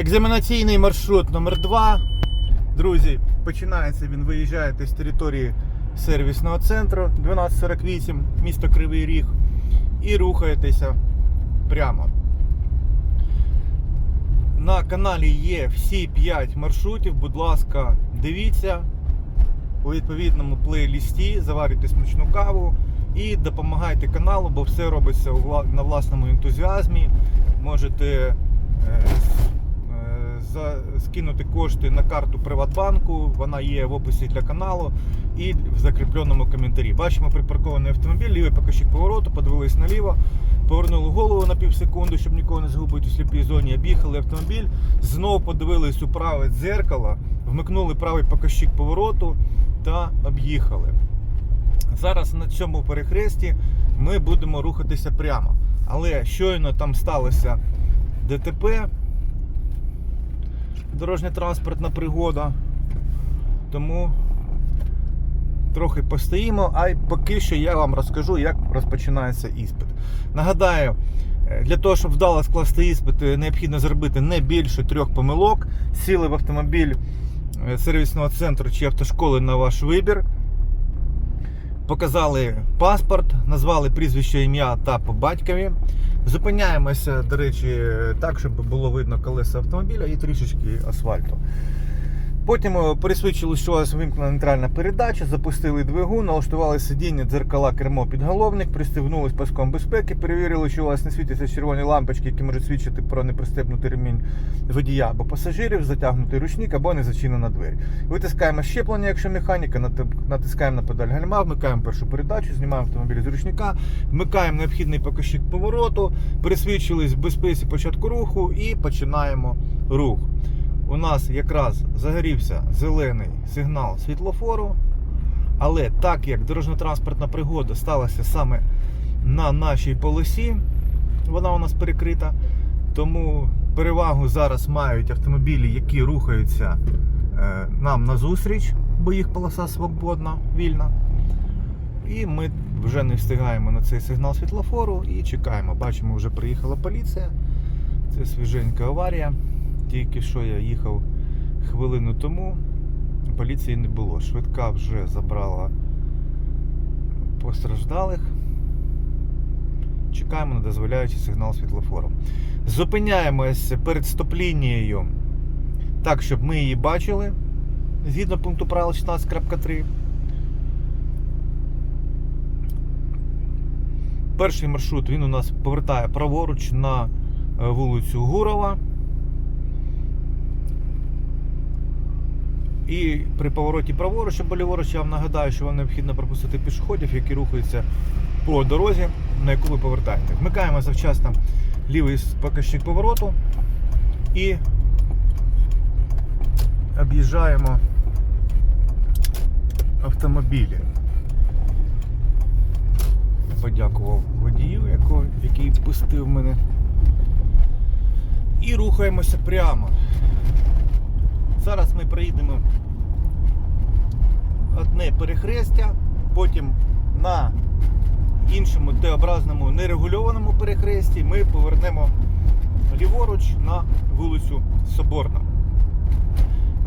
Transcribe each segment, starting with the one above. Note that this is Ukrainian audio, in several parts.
Екзаменаційний маршрут номер 2 Друзі, починається він, виїжджаєте з території сервісного центру 1248, місто Кривий Ріг, і рухаєтеся прямо. На каналі є всі 5 маршрутів. Будь ласка, дивіться у відповідному плейлісті, заварюйте смачну каву і допомагайте каналу, бо все робиться на власному ентузіазмі. Можете е, скинути кошти на карту Приватбанку, вона є в описі для каналу і в закріпленому коментарі. Бачимо припаркований автомобіль, лівий покажчик повороту, подивились наліво, повернули голову на пів секунди, щоб нікого не згубити у сліпій зоні. Об'їхали автомобіль, знову подивились у праве дзеркало, вмикнули правий покажчик повороту та об'їхали. Зараз на цьому перехресті ми будемо рухатися прямо. Але щойно там сталося ДТП, дорожньо-транспортна пригода. Тому трохи постоїмо, а поки що я вам розкажу, як розпочинається іспит. Нагадаю, е, для того, щоб вдало скласти іспит, е, необхідно зробити не більше трьох помилок. Сіли в автомобіль е, сервісного центру чи автошколи на ваш вибір. Показали паспорт, назвали прізвище, ім'я та по батькові. Зупиняємося, до речі, так, щоб було видно колеса автомобіля і трішечки асфальту. Потім е, пересвідчили, що у вас вимкнена нейтральна передача, запустили двигун, налаштували сидіння, дзеркала, кермо, підголовник, пристебнули паском безпеки, перевірили, що у вас не світяться червоні лампочки, які можуть свідчити про непристебнутий ремінь водія або пасажирів, затягнутий ручник або не зачинена двері. Витискаємо щеплення, якщо механіка, натискаємо на педаль гальма, вмикаємо першу передачу, знімаємо автомобіль з ручника, вмикаємо необхідний покажчик повороту, пересвідчились в безпеці початку руху і починаємо рух. У нас якраз загорівся зелений сигнал світлофору, але так як дорожньо-транспортна пригода сталася саме на нашій полосі, вона у нас перекрита, тому перевагу зараз мають автомобілі, які рухаються е, нам назустріч, бо їх полоса свободна, вільна. І ми вже не встигаємо на цей сигнал світлофору і чекаємо. Бачимо, вже приїхала поліція. Це свіженька аварія. Тільки що я їхав хвилину тому, поліції не було. Швидка вже забрала постраждалих. Чекаємо на дозволяючий сигнал світлофору. Зупиняємося перед стоп-лінією так, щоб ми її бачили. Згідно пункту правил 16.3. Перший маршрут він у нас повертає праворуч на е, вулицю Гурова. І при повороті праворуч або ліворуч я вам нагадаю, що вам необхідно пропустити пішоходів, які рухаються по дорозі, на яку ви повертаєте. Вмикаємо завчасно лівий показчик повороту і об'їжджаємо автомобілі. Подякував водію, який пустив мене. І рухаємося прямо. Зараз ми проїдемо одне перехрестя, потім на іншому Т-образному нерегульованому перехресті ми повернемо ліворуч на вулицю Соборна.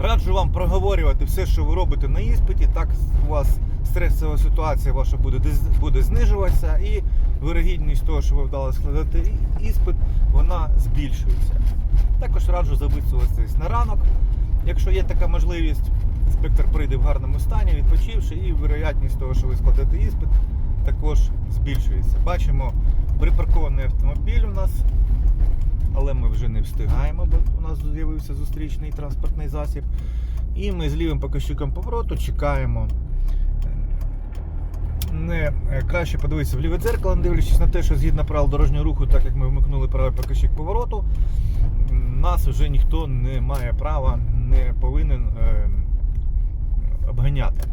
Раджу вам проговорювати все, що ви робите на іспиті, так у вас стресова ситуація ваша буде, буде знижуватися і вирогідність того, що ви вдали складати іспит, вона збільшується. Також раджу записуватись на ранок, якщо є така можливість. Інспектор прийде в гарному стані, відпочивши, і вероятність того, що ви складете іспит, також збільшується. Бачимо припаркований автомобіль у нас, але ми вже не встигаємо, бо у нас з'явився зустрічний транспортний засіб. І ми з лівим показчиком повороту чекаємо. Не е, краще подивитися в ліве дзеркало, дивлячись на те, що згідно правил дорожнього руху, так як ми вмикнули правий показчик повороту, нас вже ніхто не має права, не повинен е, обганяти.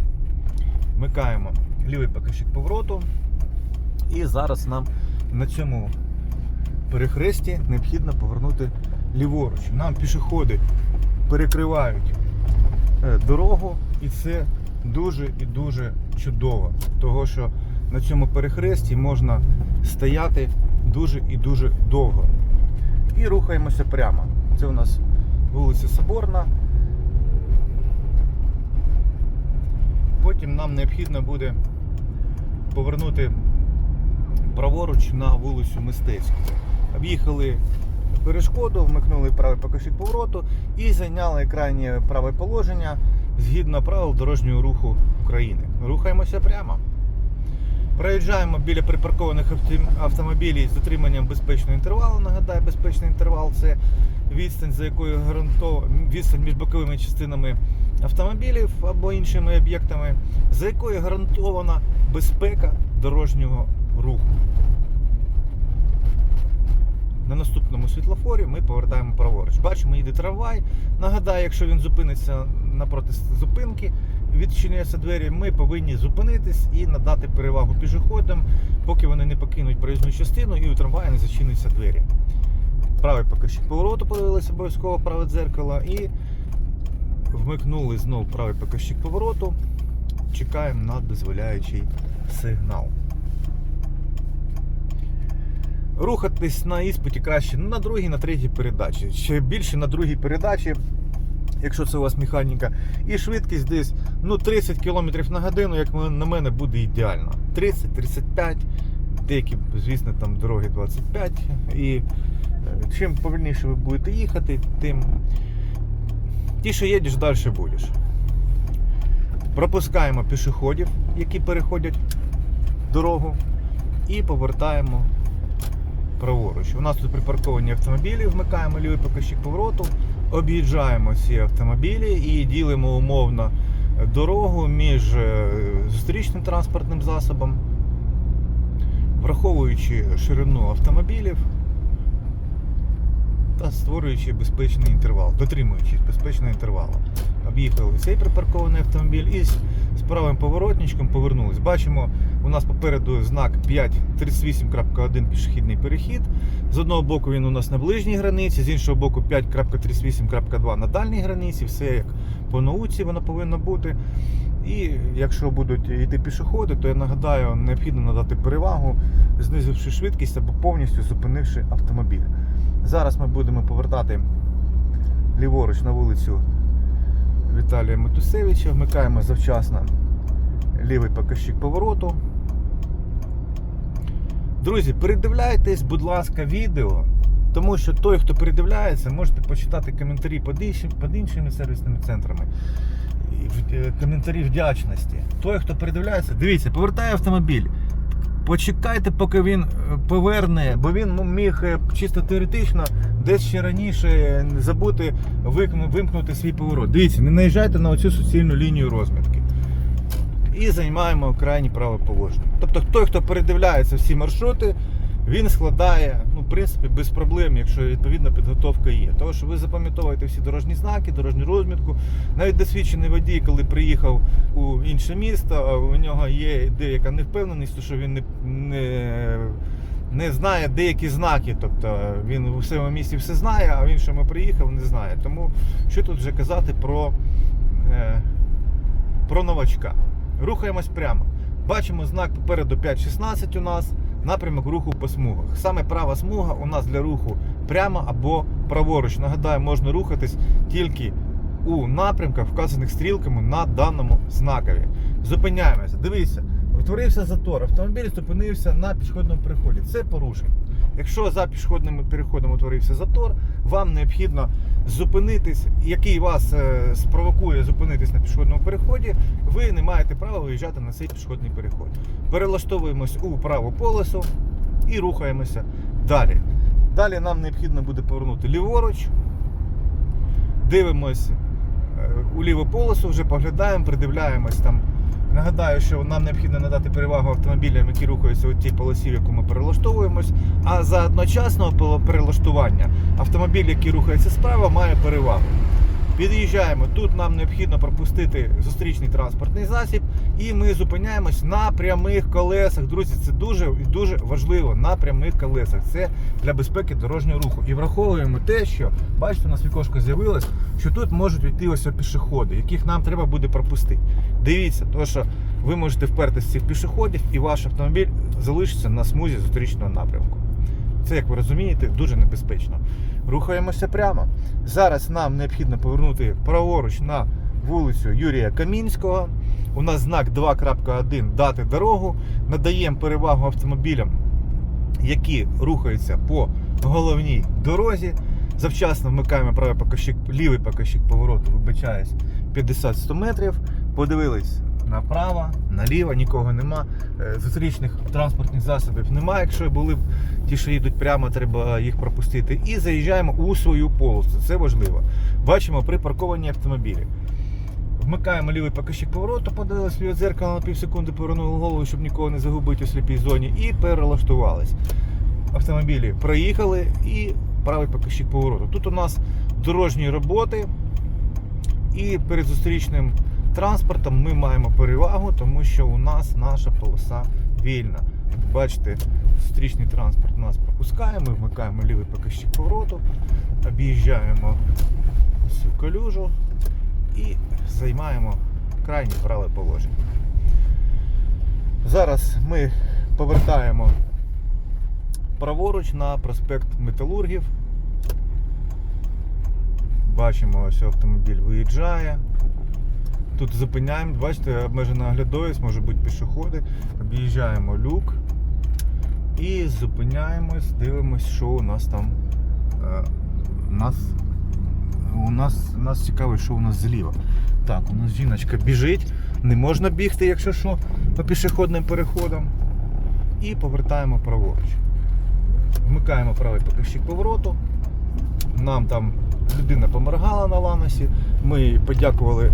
Вмикаємо лівий показчик повороту. І зараз нам на цьому перехресті необхідно повернути ліворуч. Нам пішоходи перекривають е, дорогу, і це дуже і дуже чудово. Того, що на цьому перехресті можна стояти дуже і дуже довго. І рухаємося прямо. Це у нас вулиця Соборна. Потім нам необхідно буде повернути праворуч на вулицю Мистецьку. Об'їхали перешкоду, вмикнули правий покажчик повороту і зайняли крайнє праве положення згідно правил дорожнього руху України. Рухаємося прямо. Проїжджаємо біля припаркованих автомобілів з дотриманням безпечного інтервалу. Нагадаю, безпечний інтервал це відстань, за якою гарантовано відстань між боковими частинами автомобілів або іншими об'єктами, за якою гарантована безпека дорожнього руху. На наступному світлофорі ми повертаємо праворуч. Бачимо, їде трамвай. Нагадаю, якщо він зупиниться напроти зупинки, відчиняються двері, ми повинні зупинитись і надати перевагу пішоходам, поки вони не покинуть проїзну частину і у трамвая не зачиняться двері. Правий покажчик повороту подивилися обов'язково праве дзеркало і вмикнули знову правий покажчик повороту. Чекаємо на дозволяючий сигнал. Рухатись на іспиті краще на другій, на третій передачі. Ще більше на другій передачі, якщо це у вас механіка. І швидкість десь ну, 30 км на годину, як на мене, буде ідеально. 30-35, деякі, звісно, там дороги 25. І е, чим повільніше ви будете їхати, тим тіше їдеш, далі будеш. Пропускаємо пішоходів, які переходять дорогу, і повертаємо праворуч. У нас тут припарковані автомобілі, вмикаємо лівий покажчик повороту, об'їжджаємо ці автомобілі і ділимо умовно дорогу між е, зустрічним транспортним засобом, враховуючи ширину автомобілів та створюючи безпечний інтервал, дотримуючись безпечного інтервалу. Об'їхали цей припаркований автомобіль і з правим поворотничком повернулись. Бачимо, у нас попереду знак 5.38.1 пішохідний перехід. З одного боку він у нас на ближній границі, з іншого боку 5.38.2 на дальній границі. Все як по науці воно повинно бути. І якщо будуть йти пішоходи, то я нагадаю, необхідно надати перевагу, знизивши швидкість або повністю зупинивши автомобіль. Зараз ми будемо повертати ліворуч на вулицю Віталія Матусевича. Вмикаємо завчасно лівий покажчик повороту. Друзі, передивляйтесь, будь ласка, відео. Тому що той, хто передивляється, можете почитати коментарі під іншими, сервісними центрами. Е, Коментарі вдячності. Той, хто передивляється, дивіться, повертає автомобіль. Почекайте, поки він е, поверне, бо він міг е, чисто теоретично десь ще раніше забути вимкнути свій поворот. Дивіться, не наїжджайте на оцю суцільну лінію розмітки. І займаємо крайні праве положення. Тобто той, хто передивляється всі маршрути, він складає, ну, в принципі, без проблем, якщо відповідна підготовка є. Тому що ви запам'ятовуєте всі дорожні знаки, дорожню розмітку. Навіть досвідчений водій, коли приїхав у інше місто, у нього є деяка невпевненість, що він не, не, не знає деякі знаки. Тобто він у своєму місті все знає, а в іншому приїхав, не знає. Тому що тут вже казати про, е, про новачка. Рухаємось прямо. Бачимо знак попереду 5.16 у нас, напрямок руху по смугах. Саме права смуга у нас для руху прямо або праворуч. Нагадаю, можна рухатись тільки у напрямках, вказаних стрілками на даному знакові. Зупиняємося. Дивіться, утворився затор. Автомобіль зупинився на пішохідному переході. Це порушення. Якщо за пішохідним переходом утворився затор, вам необхідно зупинитись, який вас е, спровокує зупинитись на пішохідному переході, ви не маєте права виїжджати на цей пішохідний переход. Перелаштовуємось у праву полосу і рухаємося далі. Далі нам необхідно буде повернути ліворуч, дивимось е, у ліву полосу, вже поглядаємо, придивляємось там. Нагадаю, що нам необхідно надати перевагу автомобілям, які рухаються у тій полосі, в яку ми перелаштовуємось. А за одночасного перелаштування автомобіль, який рухається справа, має перевагу. Під'їжджаємо. Тут нам необхідно пропустити зустрічний транспортний засіб, і ми зупиняємось на прямих колесах. Друзі, це дуже і дуже важливо на прямих колесах. Це для безпеки дорожнього руху. І враховуємо те, що бачите, у нас вікошко з'явилось, що тут можуть йти ось пішоходи, яких нам треба буде пропустити. Дивіться, тому що ви можете впертися в цих пішоходів, і ваш автомобіль залишиться на смузі зустрічного напрямку. Це, як ви розумієте, дуже небезпечно. Рухаємося прямо. Зараз нам необхідно повернути праворуч на вулицю Юрія Камінського. У нас знак 2.1 дати дорогу. Надаємо перевагу автомобілям, які рухаються по головній дорозі. Завчасно вмикаємо правий показчик, лівий показчик повороту, вибачаюсь, 50-100 метрів. Подивились направо, наліво, нікого нема. Е, Зустрічних транспортних засобів немає. Якщо були б ті, що їдуть прямо, треба їх пропустити. І заїжджаємо у свою полосу. Це важливо. Бачимо припарковані автомобілі. Вмикаємо лівий показчик повороту, подивилися ліве дзеркало на півсекунди, повернули голову, щоб нікого не загубити у сліпій зоні, і перелаштувались. Автомобілі проїхали і правий показчик повороту. Тут у нас дорожні роботи, і перед зустрічним транспортом ми маємо перевагу, тому що у нас наша полоса вільна. Бачите, зустрічний транспорт нас пропускає, ми вмикаємо лівий показчик повороту, об'їжджаємо цю калюжу і займаємо крайнє праве положення. Зараз ми повертаємо праворуч на проспект Металургів. Бачимо, ось автомобіль виїжджає. Тут зупиняємо, бачите, обмежена оглядовість, може бути пішоходи. Об'їжджаємо люк і зупиняємось, дивимось, що у нас там. Е, нас, у нас, нас цікавить, що у нас зліва. Так, у нас жіночка біжить, не можна бігти, якщо що, по пішохідним переходам. І повертаємо праворуч. Вмикаємо правий показчик повороту. Нам там людина поморгала на ланосі. Ми подякували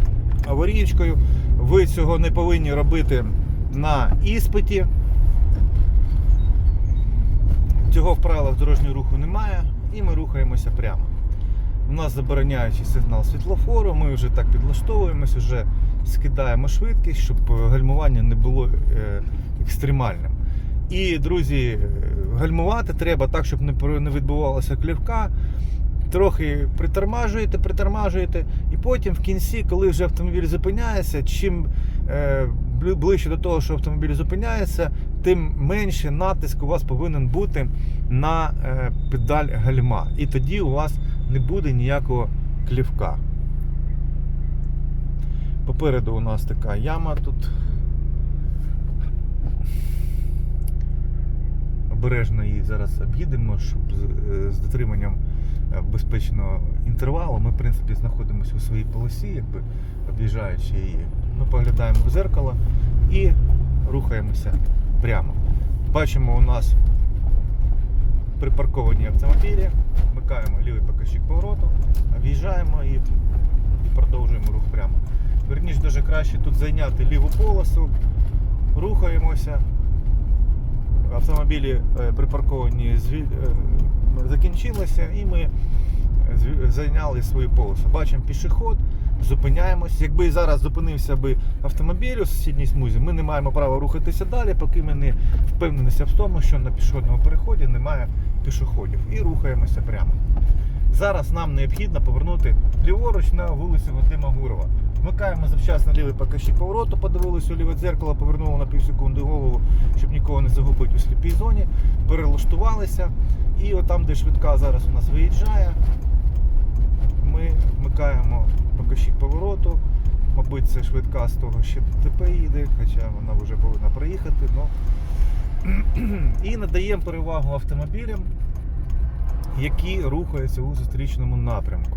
аварієчкою. Ви цього не повинні робити на іспиті. Цього в правилах дорожнього руху немає, і ми рухаємося прямо. У нас забороняючий сигнал світлофору, ми вже так підлаштовуємось, вже скидаємо швидкість, щоб гальмування не було е, екстремальним. І, друзі, е, гальмувати треба так, щоб не відбувалася клівка. Трохи притормажуєте, притормажуєте, і потім в кінці, коли вже автомобіль зупиняється, чим е, ближче до того, що автомобіль зупиняється, тим менше натиск у вас повинен бути на е, педаль гальма. І тоді у вас не буде ніякого клівка. Попереду у нас така яма тут. Обережно її зараз об'їдемо, щоб з, е, з дотриманням безпечного інтервалу. Ми, в принципі, знаходимося у своїй полосі, якби об'їжджаючи її. Ми поглядаємо в зеркало і рухаємося прямо. Бачимо у нас припарковані автомобілі, вмикаємо лівий показчик повороту, об'їжджаємо і, і продовжуємо рух прямо. Верніше, дуже краще тут зайняти ліву полосу, рухаємося. Автомобілі е, припарковані звіль... е, закінчилися і ми зайняли свою полосу. Бачимо пішоход, зупиняємось. Якби зараз зупинився би автомобіль у сусідній смузі, ми не маємо права рухатися далі, поки ми не впевненимося в тому, що на пішохідному переході немає пішоходів. І рухаємося прямо. Зараз нам необхідно повернути ліворуч на вулицю Вадима Гурова. Вмикаємо завчасно лівий показчик повороту, подивилися у ліве дзеркало, повернули на півсекунди голову, щоб нікого не загубити у сліпій зоні. Перелаштувалися. І отам, де швидка зараз у нас виїжджає, ми вмикаємо показчик повороту. Мабуть, це швидка з того, що ТП їде, хоча вона вже повинна проїхати. Но... І надаємо перевагу автомобілям, які рухаються у зустрічному напрямку.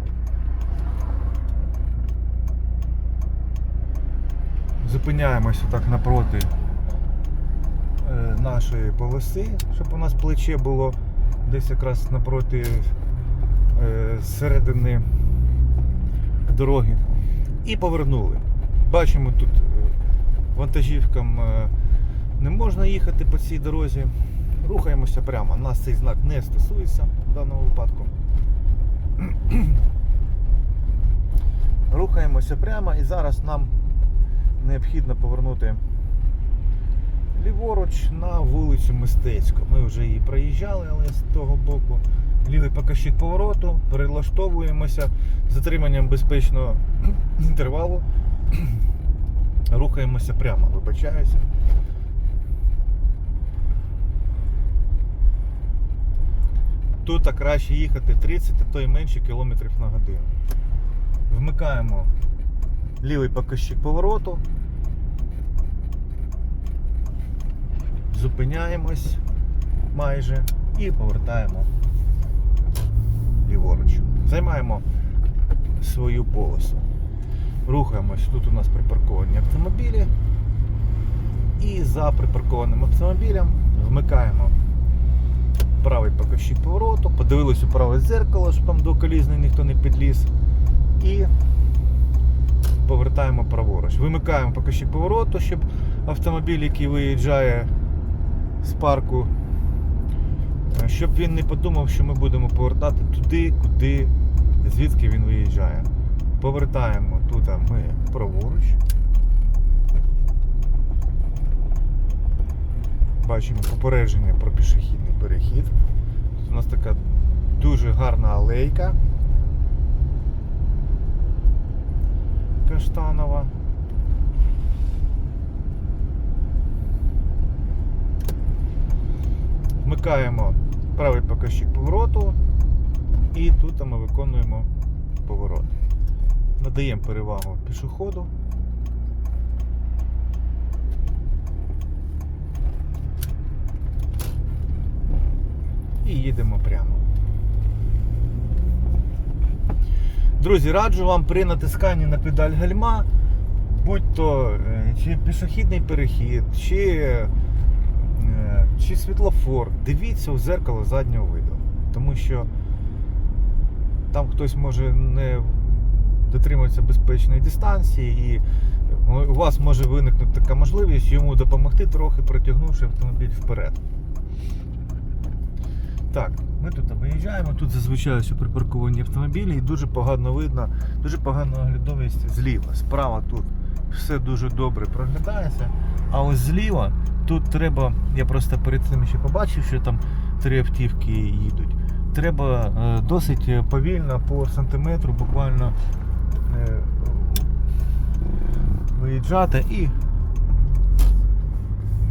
Зупиняємося так напроти е, нашої полоси, щоб у нас плече було десь якраз напроти е, середини дороги. І повернули. Бачимо тут е, вантажівкам не можна їхати по цій дорозі. Рухаємося прямо. Нас цей знак не стосується в даному випадку. Рухаємося прямо і зараз нам необхідно повернути ліворуч на вулицю Мистецьку. Ми вже її проїжджали, але з того боку. Лівий показчик повороту, перелаштовуємося з затриманням безпечного інтервалу. Рухаємося прямо, вибачаюся. тут краще їхати 30, а то й менше кілометрів на годину. Вмикаємо лівий показчик повороту. Зупиняємось майже і повертаємо ліворуч. Займаємо свою полосу. Рухаємось. Тут у нас припарковані автомобілі. І за припаркованим автомобілем вмикаємо правий показчик повороту, подивились у праве дзеркало, щоб там двоколізний ніхто не підліз. І повертаємо праворуч. Вимикаємо показчик повороту, щоб автомобіль, який виїжджає з парку, е, щоб він не подумав, що ми будемо повертати туди, куди, звідки він виїжджає. Повертаємо тут ми праворуч. Бачимо попередження про пішохідний перехід. Тут у нас така дуже гарна алейка. Каштанова. Вмикаємо правий показчик повороту і тут ми виконуємо поворот. Надаємо перевагу пішоходу. і їдемо прямо. Друзі, раджу вам при натисканні на педаль гальма, будь то е, чи пішохідний перехід, чи, е, чи світлофор, дивіться у зеркало заднього виду. Тому що там хтось може не дотримуватися безпечної дистанції і у вас може виникнути така можливість йому допомогти трохи протягнувши автомобіль вперед. Так, ми тут виїжджаємо, тут зазвичай ось припарковані автомобілі і дуже погано видно, дуже погана оглядовість зліва. Справа тут все дуже добре проглядається. А ось зліва тут треба, я просто перед цим ще побачив, що там три автівки їдуть. Треба е, досить повільно по сантиметру буквально е, виїжджати і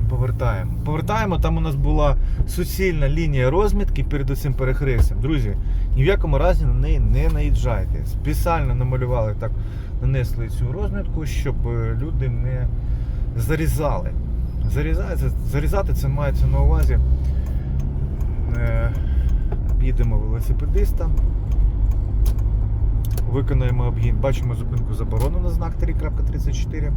повертаємо. Повертаємо, там у нас була суцільна лінія розмітки перед цим перехрестям. Друзі, ні в якому разі на неї не наїжджайте. Спеціально намалювали так, нанесли цю розмітку, щоб е, люди не зарізали. Зарізати, зарізати це мається на увазі. Е, Їдемо велосипедиста. Виконуємо обгін. Бачимо зупинку заборону на знак 3.34.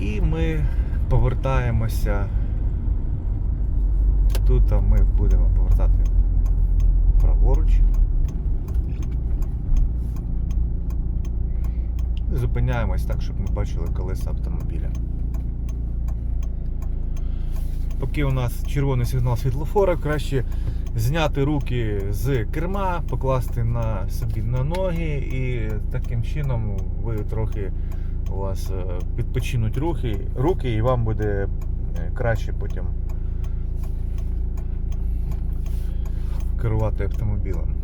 І ми повертаємося. Тут ми будемо повертати праворуч. Зупиняємось так, щоб ми бачили колеса автомобіля. Поки у нас червоний сигнал світлофора, краще зняти руки з керма, покласти на собі на ноги і таким чином ви трохи у вас е, відпочинуть рухи, руки і вам буде е, краще потім керувати автомобілем.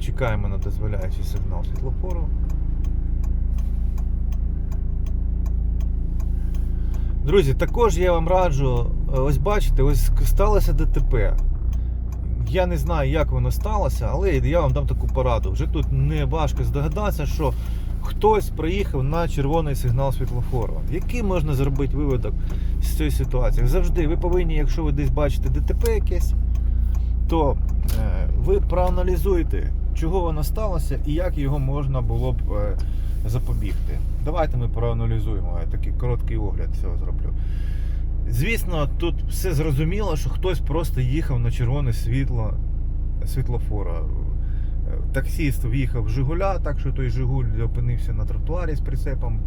Чекаємо на дозволяючий сигнал світлофору. Друзі, також я вам раджу, е, ось бачите, ось сталося ДТП. Я не знаю, як воно сталося, але я вам дам таку пораду. Вже тут не важко здогадатися, що хтось проїхав на червоний сигнал світлофору. Який можна зробити виводок з цієї ситуації? Завжди ви повинні, якщо ви десь бачите ДТП якесь, то е, ви проаналізуєте, чого воно сталося і як його можна було б е, запобігти. Давайте ми проаналізуємо. Я такий короткий огляд цього зроблю. Звісно, тут все зрозуміло, що хтось просто їхав на червоне світло світлофора. Таксіст в'їхав в Жигуля, так що той Жигуль опинився на тротуарі з прицепом.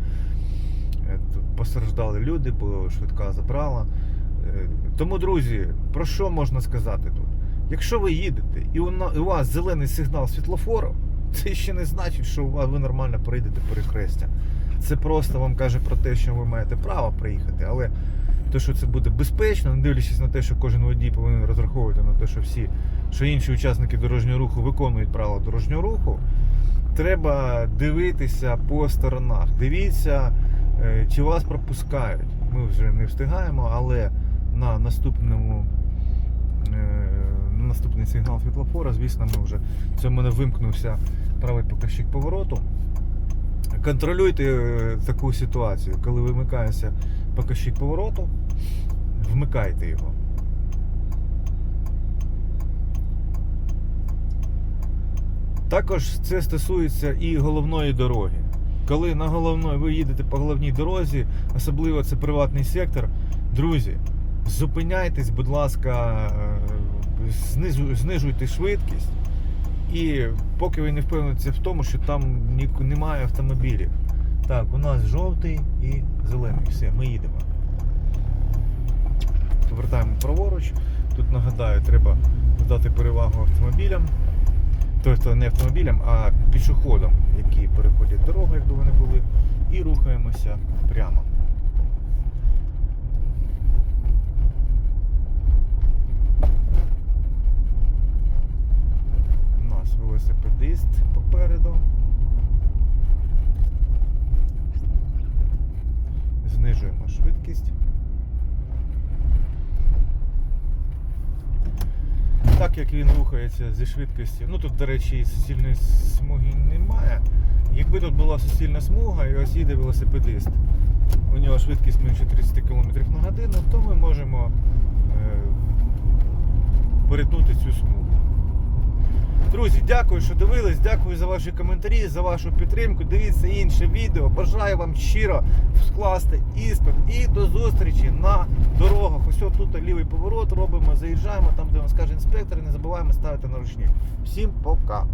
Е, Постраждали люди, бо швидка забрала. Е, Тому, друзі, про що можна сказати тут? Якщо ви їдете і у вас зелений сигнал світлофору, це ще не значить, що ви нормально пройдете перехрестя. Це просто вам каже про те, що ви маєте право приїхати, але те, що це буде безпечно, не дивлячись на те, що кожен водій повинен розраховувати на те, що всі, що інші учасники дорожнього руху виконують правила дорожнього руху, треба дивитися по сторонах. Дивіться, е, чи вас пропускають. ми вже не встигаємо, але на наступному е, наступний сигнал світлофора, звісно, ми вже це в мене вимкнувся правий показчик повороту. Контролюйте е, таку ситуацію, коли вимикається показчик повороту, вмикайте його. Також це стосується і головної дороги. Коли на головної ви їдете по головній дорозі, особливо це приватний сектор, друзі, зупиняйтесь, будь ласка, е, знижуйте швидкість. І поки ви не впевнитеся в тому, що там немає автомобілів. Так, у нас жовтий і зелений. Все, ми їдемо. Повертаємо праворуч. Тут нагадаю, треба дати перевагу автомобілям. Тобто не автомобілям, а пішоходам, які переходять дорогу, якби вони були, і рухаємося прямо. У нас велосипедист попереду. Знижуємо швидкість. Так як він рухається зі швидкістю, ну тут, до речі, суцільної смуги немає. Якби тут була суцільна смуга і ось їде велосипедист, у нього швидкість менше 30 км на годину, то ми можемо е, перетнути цю смугу. Друзі, дякую, що дивились, дякую за ваші коментарі, за вашу підтримку. Дивіться інше відео. Бажаю вам щиро скласти іспит і до зустрічі на дорогах. Ось тут лівий поворот робимо, заїжджаємо там, де вам скаже інспектор, і не забуваємо ставити наручник. Всім пока!